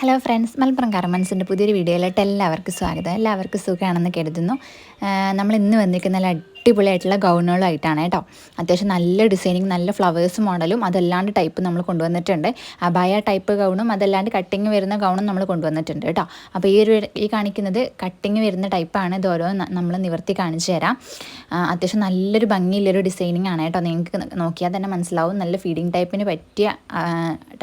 Hello friends Malappuram കർമ്മൻസിന്റെ പുതിയൊരു വീഡിയോയിലോട്ട് എല്ലാവർക്കും സ്വാഗതം. എല്ലാവർക്കും സുഖമാണെന്ന് കരുതുന്നു. നമ്മൾ ഇന്ന് വന്നിരിക്കുന്ന നല്ല അടിപൊളിയായിട്ടുള്ള ഗൗണുകളായിട്ടാണ് കേട്ടോ. അത്യാവശ്യം നല്ല ഡിസൈനിങ് നല്ല ഫ്ലവേഴ്സ് മോഡലും അതല്ലാണ്ട് ടൈപ്പ് നമ്മൾ കൊണ്ടുവന്നിട്ടുണ്ട്. അബായ ടൈപ്പ് ഗൗണും അതല്ലാണ്ട് കട്ടിങ് വരുന്ന ഗൗണും നമ്മൾ കൊണ്ടുവന്നിട്ടുണ്ട് കേട്ടോ. അപ്പോൾ ഈ ഒരു ഈ കാണിക്കുന്നത് കട്ടിങ് വരുന്ന ടൈപ്പാണ് ഇത് ഓരോ നമ്മൾ നിവർത്തി കാണിച്ചു തരാം. അത്യാവശ്യം നല്ലൊരു ഭംഗിയുള്ളൊരു ഡിസൈനിങ് ആണ് കേട്ടോ. നിങ്ങൾക്ക് നോക്കിയാൽ തന്നെ മനസ്സിലാവും. നല്ല ഫീഡിങ് ടൈപ്പിന് പറ്റിയ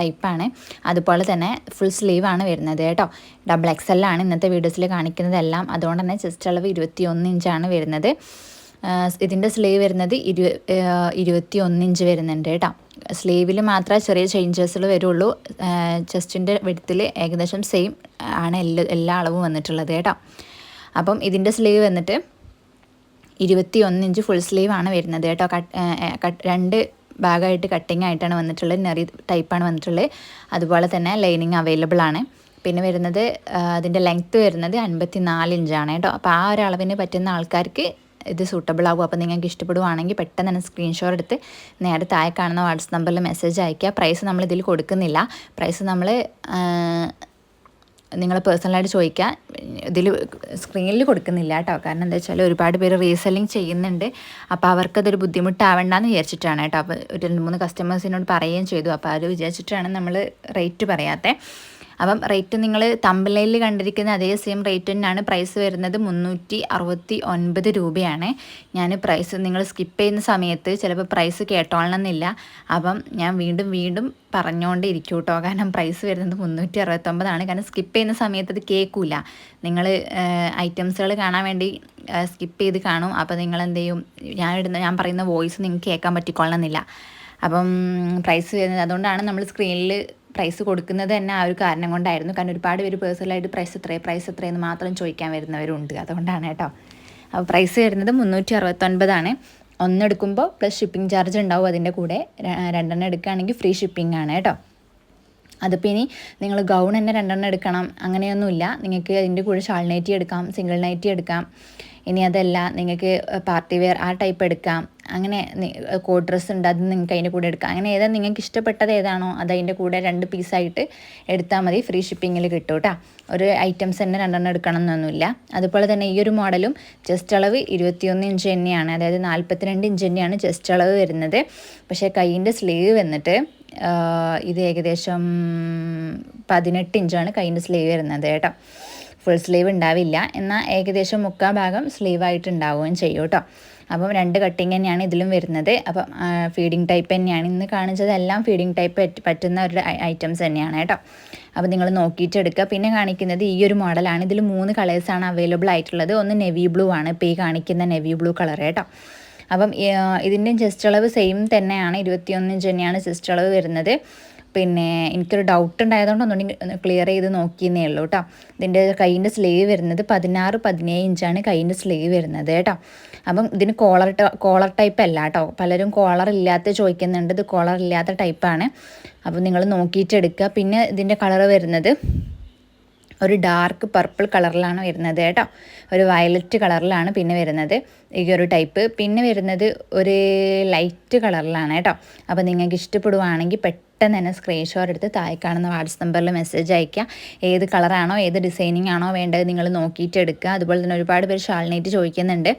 ടൈപ്പാണ് അതുപോലെ തന്നെ ഫുൾ സ്ലീവ് ആണ് വരുന്നത് കേട്ടോ. ഡബിൾ എക്സ് എല്ലാണ് ഇന്നത്തെ വീഡിയോസിൽ കാണിക്കുന്നതെല്ലാം. അതുകൊണ്ട് തന്നെ ചെസ്റ്റ് അളവ് ഇരുപത്തി ഒന്ന് ഇഞ്ചാണ് വരുന്നത്. ഇതിന്റെ സ്ലീവ് വരുന്നത് ഇരു ഇരുപത്തി ഒന്നിഞ്ച് വരുന്നുണ്ട് കേട്ടോ. സ്ലീവിൽ മാത്രമേ ചെറിയ ചേഞ്ചസുകൾ വരുള്ളൂ. ചെസ്റ്റിന്റെ വെടുത്തിൽ ഏകദേശം സെയിം ആണ് എല്ലാ എല്ലാ അളവും വന്നിട്ടുള്ളത് കേട്ടോ. അപ്പം ഇതിന്റെ സ്ലീവ് വന്നിട്ട് ഇരുപത്തി ഇഞ്ച് ഫുൾ സ്ലീവ് ആണ് വരുന്നത് കേട്ടോ. കട്ട് രണ്ട് ഭാഗമായിട്ട് കട്ടിങ് ആയിട്ടാണ് വന്നിട്ടുള്ളത്. നെറി ടൈപ്പാണ് വന്നിട്ടുള്ളത്. അതുപോലെ തന്നെ ലൈനിങ് അവൈലബിൾ ആണ്. പിന്നെ വരുന്നത് അതിന്റെ ലെങ്ത്ത് വരുന്നത് അൻപത്തി നാല് ഇഞ്ചാണ് കേട്ടോ. അപ്പോൾ ആ ഒരു പറ്റുന്ന ആൾക്കാർക്ക് ഇത് സൂട്ടബിൾ ആകും. അപ്പോൾ നിങ്ങൾക്ക് ഇഷ്ടപ്പെടുവാണെങ്കിൽ പെട്ടെന്ന് തന്നെ സ്ക്രീൻഷോട്ട് എടുത്ത് നേരെ താഴെ കാണുന്ന വാട്സപ്പ് നമ്പറിൽ മെസ്സേജ് അയക്കുക. പ്രൈസ് നമ്മൾ ഇതിൽ കൊടുക്കുന്നില്ല. പ്രൈസ് നമ്മൾ നിങ്ങൾ പേഴ്സണലായിട്ട് ചോദിക്കുക. ഇതിൽ സ്ക്രീനിൽ കൊടുക്കുന്നില്ല കേട്ടോ. കാരണം എന്താ വെച്ചാൽ ഒരുപാട് പേര് റീസെല്ലിങ് ചെയ്യുന്നുണ്ട്. അപ്പോൾ അവർക്കതൊരു ബുദ്ധിമുട്ടാവണ്ടെന്ന് വിചാരിച്ചിട്ടാണ് കേട്ടോ. അപ്പോൾ ഒരു രണ്ട് മൂന്ന് കസ്റ്റമേഴ്സിനോട് പറയുകയും ചെയ്തു. അപ്പോൾ അവർ വിചാരിച്ചിട്ടാണ് നമ്മൾ റേറ്റ് പറയാത്തത് അപ്പം റേറ്റ് നിങ്ങൾ തമ്പിലയിൽ കണ്ടിരിക്കുന്ന അതേ സെയിം റേറ്റ് തന്നെയാണ് പ്രൈസ് വരുന്നത് മുന്നൂറ്റി അറുപത്തി ഒൻപത് രൂപയാണ്. ഞാൻ പ്രൈസ് നിങ്ങൾ സ്കിപ്പ് ചെയ്യുന്ന സമയത്ത് ചിലപ്പോൾ പ്രൈസ് കേട്ടോളണമെന്നില്ല. അപ്പം ഞാൻ വീണ്ടും വീണ്ടും പറഞ്ഞുകൊണ്ട് ഇരിക്കും കേട്ടോ കാരണം പ്രൈസ് വരുന്നത് മുന്നൂറ്റി അറുപത്തൊമ്പതാണ് കാരണം സ്കിപ്പ് ചെയ്യുന്ന സമയത്ത് അത് കേൾക്കില്ല നിങ്ങൾ ഐറ്റംസുകൾ കാണാൻ വേണ്ടി സ്കിപ്പ് ചെയ്ത് കാണും. അപ്പോൾ നിങ്ങൾ എന്ത് ചെയ്യും? ഞാൻ ഇടുന്ന ഞാൻ പറയുന്ന വോയിസ് നിങ്ങൾക്ക് കേൾക്കാൻ പറ്റിക്കൊള്ളണമെന്നില്ല. അപ്പം പ്രൈസ് വരുന്നത് അതുകൊണ്ടാണ് നമ്മൾ സ്ക്രീനിൽ പ്രൈസ് കൊടുക്കുന്നത് തന്നെ ആ ഒരു കാരണം കൊണ്ടായിരുന്നു. കാരണം ഒരുപാട് പേര് പേഴ്സണലായിട്ട് പ്രൈസ് എത്രയാണ് പ്രൈസ് എത്രയെന്ന് മാത്രം ചോദിക്കാൻ വരുന്നവരുണ്ട്. അതുകൊണ്ടാണ് കേട്ടോ. അപ്പോൾ പ്രൈസ് വരുന്നത് മുന്നൂറ്റി അറുപത്തൊൻപതാണ് ഒന്നെടുക്കുമ്പോൾ പ്ലസ് ഷിപ്പിംഗ് ചാർജ് ഉണ്ടാവും അതിന്റെ കൂടെ. രണ്ടെണ്ണം എടുക്കുകയാണെങ്കിൽ ഫ്രീ ഷിപ്പിംഗ് ആണ് കേട്ടോ. അതിപ്പോൾ ഇനി നിങ്ങൾ ഗൗൺ തന്നെ രണ്ടെണ്ണം എടുക്കണം. അങ്ങനെയൊന്നുമില്ല. നിങ്ങൾക്ക് അതിന്റെ കൂടെ ഷാൾ നൈറ്റി എടുക്കാം സിംഗിൾ നൈറ്റി എടുക്കാം. ഇനി അതല്ല നിങ്ങൾക്ക് പാർട്ടി വെയർ ആ ടൈപ്പ് എടുക്കാം. അങ്ങനെ കോഡ് ഡ്രസ്സ് ഉണ്ട് അത് നിങ്ങൾക്ക് അതിന്റെ കൂടെ എടുക്കാം. അങ്ങനെ ഏതാ നിങ്ങൾക്ക് ഇഷ്ടപ്പെട്ടത് ഏതാണോ അത് അതിന്റെ കൂടെ രണ്ട് പീസായിട്ട് എടുത്താൽ മതി. ഫ്രീ ഷിപ്പിങ്ങിൽ കിട്ടും കേട്ടോ. ഒരു ഐറ്റംസ് തന്നെ രണ്ടെണ്ണം എടുക്കണം എന്നൊന്നുമില്ല. അതുപോലെ തന്നെ ഈ ഒരു മോഡലും ജസ്റ്റ് അളവ് ഇരുപത്തിയൊന്ന് ഇഞ്ച് തന്നെയാണ്. അതായത് നാൽപ്പത്തിരണ്ട് ഇഞ്ച് തന്നെയാണ് ജസ്റ്റ് അളവ് വരുന്നത്. പക്ഷേ കൈയിന്റെ സ്ലീവ് വന്നിട്ട് ഇത് ഏകദേശം പതിനെട്ട് ഇഞ്ചാണ് കൈയിന്റെ സ്ലീവ് വരുന്നത് കേട്ടോ. ഫുൾ സ്ലീവ് ഉണ്ടാവില്ല. എന്നാൽ ഏകദേശം മുക്കാൽ ഭാഗം സ്ലീവായിട്ട് ഉണ്ടാവുകയും ചെയ്യും കേട്ടോ. അപ്പം രണ്ട് കട്ടിങ് തന്നെയാണ് ഇതിലും വരുന്നത്. അപ്പം ഫീഡിങ് ടൈപ്പ് തന്നെയാണ്. ഇന്ന് കാണിച്ചതെല്ലാം ഫീഡിങ് ടൈപ്പ് പറ്റുന്ന ഒരു ഐറ്റംസ് തന്നെയാണ് കേട്ടോ. അപ്പോൾ നിങ്ങൾ നോക്കിയിട്ട് എടുക്കുക. പിന്നെ കാണിക്കുന്നത് ഈ ഒരു മോഡലാണ് ഇതിൽ മൂന്ന് കളേഴ്സാണ് അവൈലബിൾ ആയിട്ടുള്ളത്. ഒന്ന് നെവി ബ്ലൂ ആണ്. ഇപ്പോൾ ഈ കാണിക്കുന്ന നെവി ബ്ലൂ കളർ കേട്ടോ. അപ്പം ഇതിന്റെ ജസ്റ്റ് അളവ് സെയിം തന്നെയാണ്. ഇരുപത്തിയൊന്ന് ഇഞ്ച് തന്നെയാണ് ജസ്റ്റ് അളവ് വരുന്നത്. പിന്നെ എനിക്കൊരു ഡൗട്ട് ഉണ്ടായതുകൊണ്ട് ഒന്നുകൂടി ക്ലിയർ ചെയ്ത് നോക്കിയെന്നേ ഉള്ളൂ കേട്ടോ ഇതിന്റെ കൈയിന്റെ സ്ലീവ് വരുന്നത് പതിനാറ് പതിനേഴ് ഇഞ്ചാണ് കൈയിന്റെ സ്ലീവ് വരുന്നത് കേട്ടോ അപ്പം ഇതിന് കോളർ കോളർ ടൈപ്പ് അല്ല കേട്ടോ പലരും കോളർ ഇല്ലാത്ത ചോദിക്കുന്നുണ്ട്. ഇത് കോളർ ഇല്ലാത്ത ടൈപ്പാണ് അപ്പം നിങ്ങൾ നോക്കിയിട്ട് എടുക്കുക. പിന്നെ ഇതിന്റെ കളർ വരുന്നത് ഒരു ഡാർക്ക് പർപ്പിൾ കളറിലാണ് വരുന്നത് കേട്ടോ ഒരു വയലറ്റ് കളറിലാണ് പിന്നെ വരുന്നത്. ഈ ഒരു ടൈപ്പ് പിന്നെ വരുന്നത് ഒരു ലൈറ്റ് കളറിലാണ് കേട്ടോ അപ്പോൾ നിങ്ങൾക്ക് ഇഷ്ടപ്പെടുവാണെങ്കിൽ പെട്ടെന്ന് പെട്ടെന്ന് തന്നെ സ്ക്രീൻഷോട്ട് എടുത്ത് താഴെ കാണുന്ന വാട്സപ്പ് നമ്പറിൽ മെസ്സേജ് അയയ്ക്കുക. ഏത് കളറാണോ ഏത് ഡിസൈനിങ് ആണോ വേണ്ടത് നിങ്ങൾ നോക്കിയിട്ട് എടുക്കുക. അതുപോലെ തന്നെ ഒരുപാട് പേര് ഷാൾനൈറ്റ് ചോദിക്കുന്നുണ്ട്.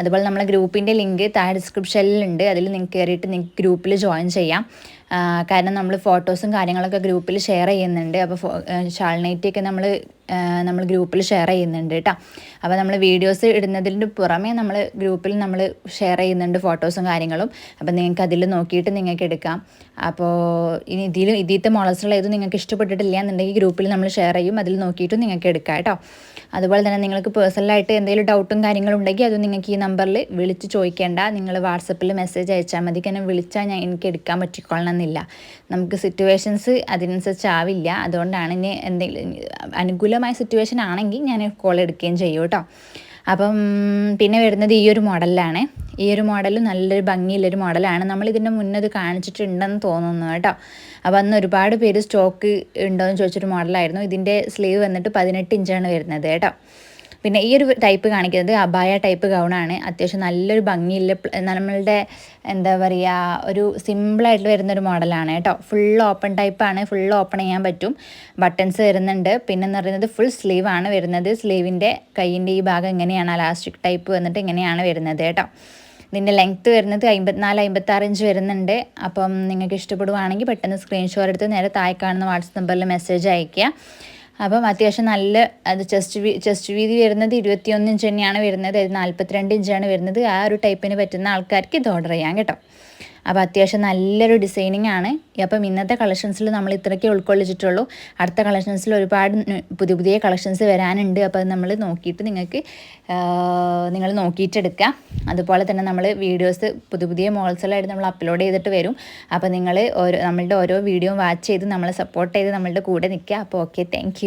അതുപോലെ നമ്മളെ ഗ്രൂപ്പിന്റെ ലിങ്ക് താഴെ ഡിസ്ക്രിപ്ഷനിലുണ്ട് അതിൽ നിങ്ങൾക്ക് കയറിയിട്ട് നിങ്ങൾക്ക് ഗ്രൂപ്പിൽ ജോയിൻ ചെയ്യാം. കാരണം നമ്മൾ ഫോട്ടോസും കാര്യങ്ങളൊക്കെ ഗ്രൂപ്പിൽ ഷെയർ ചെയ്യുന്നുണ്ട്. അപ്പോൾ ഷാൾ നൈറ്റിയൊക്കെ നമ്മൾ നമ്മൾ ഗ്രൂപ്പിൽ ഷെയർ ചെയ്യുന്നുണ്ട് കേട്ടോ. അപ്പോൾ നമ്മൾ വീഡിയോസ് ഇടുന്നതിന്റെ പുറമേ നമ്മൾ ഗ്രൂപ്പിൽ നമ്മൾ ഷെയർ ചെയ്യുന്നുണ്ട് ഫോട്ടോസും കാര്യങ്ങളും. അപ്പോൾ നിങ്ങൾക്ക് അതിൽ നോക്കിയിട്ട് നിങ്ങൾക്ക് എടുക്കാം. അപ്പോൾ ഇനി ഇതിൽ ഇതിലത്തെ മോളസുള്ള ഏതും നിങ്ങൾക്ക് ഇഷ്ടപ്പെട്ടിട്ടില്ല എന്നുണ്ടെങ്കിൽ ഗ്രൂപ്പിൽ നമ്മൾ ഷെയർ ചെയ്യും. അതിൽ നോക്കിയിട്ട് നിങ്ങൾക്ക് എടുക്കാം കേട്ടോ. അതുപോലെ തന്നെ നിങ്ങൾക്ക് പേഴ്സണലായിട്ട് എന്തെങ്കിലും ഡൗട്ടും കാര്യങ്ങളും ഉണ്ടെങ്കിൽ അത് നിങ്ങൾക്ക് ഈ നമ്പറിൽ വിളിച്ച് ചോദിക്കേണ്ട. നിങ്ങൾ വാട്സപ്പിൽ മെസ്സേജ് അയച്ചാൽ മതി. കാരണം വിളിച്ചാൽ ഞാൻ എനിക്ക് എടുക്കാൻ പറ്റിക്കൊള്ളണമെന്നില്ല. നമുക്ക് സിറ്റുവേഷൻസ് അതിനനുസരിച്ച് ആവില്ല അതുകൊണ്ടാണ് ഇനി എന്തെങ്കിലും അനുകൂലമായ സിറ്റുവേഷൻ ആണെങ്കിൽ ഞാൻ കോൾ എടുക്കുകയും ചെയ്യും കേട്ടോ. അപ്പം പിന്നെ വരുന്നത് ഈ ഒരു മോഡലിലാണ് ഈ ഒരു മോഡൽ നല്ലൊരു ഭംഗിയുള്ളൊരു മോഡലാണ് നമ്മൾ ഇതിന്റെ മുന്നേ ഇത് കാണിച്ചിട്ടുണ്ടെന്ന് തോന്നുന്നു കേട്ടോ. അപ്പോൾ അന്ന് ഒരുപാട് പേര് സ്റ്റോക്ക് ഉണ്ടോ എന്ന് ചോദിച്ചൊരു മോഡലായിരുന്നു ഇതിന്റെ സ്ലീവ് വന്നിട്ട് പതിനെട്ട് ഇഞ്ചാണ് വരുന്നത് കേട്ടോ. പിന്നെ ഈ ഒരു ടൈപ്പ് കാണിക്കുന്നത് അബായ ടൈപ്പ് ഗൗണാണ് അത്യാവശ്യം നല്ലൊരു ഭംഗിയില്ല നമ്മളുടെ എന്താ പറയുക ഒരു സിമ്പിളായിട്ട് വരുന്നൊരു മോഡലാണ് കേട്ടോ. ഫുൾ ഓപ്പൺ ടൈപ്പാണ് ഫുൾ ഓപ്പൺ ചെയ്യാൻ പറ്റും. ബട്ടൺസ് വരുന്നുണ്ട്. പിന്നെ എന്ന് പറയുന്നത് ഫുൾ സ്ലീവ് ആണ് വരുന്നത്. സ്ലീവിന്റെ കൈയിന്റെ ഈ ഭാഗം ഇങ്ങനെയാണ് അലാസ്റ്റിക് ടൈപ്പ് വന്നിട്ട് എങ്ങനെയാണ് വരുന്നത് കേട്ടോ. ഇതിന്റെ ലെങ്ത്ത് വരുന്നത് അമ്പത്തിനാല് അമ്പത്താറ് ഇഞ്ച് വരുന്നുണ്ട്. അപ്പം നിങ്ങൾക്ക് ഇഷ്ടപ്പെടുവാണെങ്കിൽ പെട്ടെന്ന് സ്ക്രീൻഷോട്ട് എടുത്ത് നേരെ താഴെ കാണുന്ന വാട്സപ്പ് നമ്പറിൽ മെസ്സേജ് അയയ്ക്കുക. അപ്പം അത്യാവശ്യം നല്ല അത് ചെസ്റ്റ് ചെസ്റ്റ് വീതി വരുന്നത് ഇരുപത്തിയൊന്ന് ഇഞ്ച് തന്നെയാണ് വരുന്നത്. അത് നാൽപ്പത്തിരണ്ട് ഇഞ്ചാണ് വരുന്നത്. ആ ഒരു ടൈപ്പിന് പറ്റുന്ന ആൾക്കാർക്ക് ഇത് ഓർഡർ ചെയ്യാം കേട്ടോ. അപ്പോൾ അത്യാവശ്യം നല്ലൊരു ഡിസൈനിങ് ആണ്. അപ്പം ഇന്നത്തെ കളക്ഷൻസിൽ നമ്മൾ ഇത്രയ്ക്കേ ഉൾക്കൊള്ളിച്ചിട്ടുള്ളൂ. അടുത്ത കളക്ഷൻസിൽ ഒരുപാട് പുതിയ പുതിയ കളക്ഷൻസ് വരാനുണ്ട്. അപ്പോൾ അത് നമ്മൾ നോക്കിയിട്ട് നിങ്ങൾക്ക് നിങ്ങൾ നോക്കിയിട്ടെടുക്കുക അതുപോലെ തന്നെ നമ്മൾ വീഡിയോസ് പുതിയ പുതിയ മോൾസിലായിട്ട് നമ്മൾ അപ്ലോഡ് ചെയ്തിട്ട് വരും. അപ്പോൾ നിങ്ങൾ ഓരോ നമ്മളുടെ ഓരോ വീഡിയോ വാച്ച് ചെയ്ത് നമ്മളെ സപ്പോർട്ട് ചെയ്ത് നമ്മളുടെ കൂടെ നിൽക്കുക. അപ്പോൾ ഓക്കെ താങ്ക്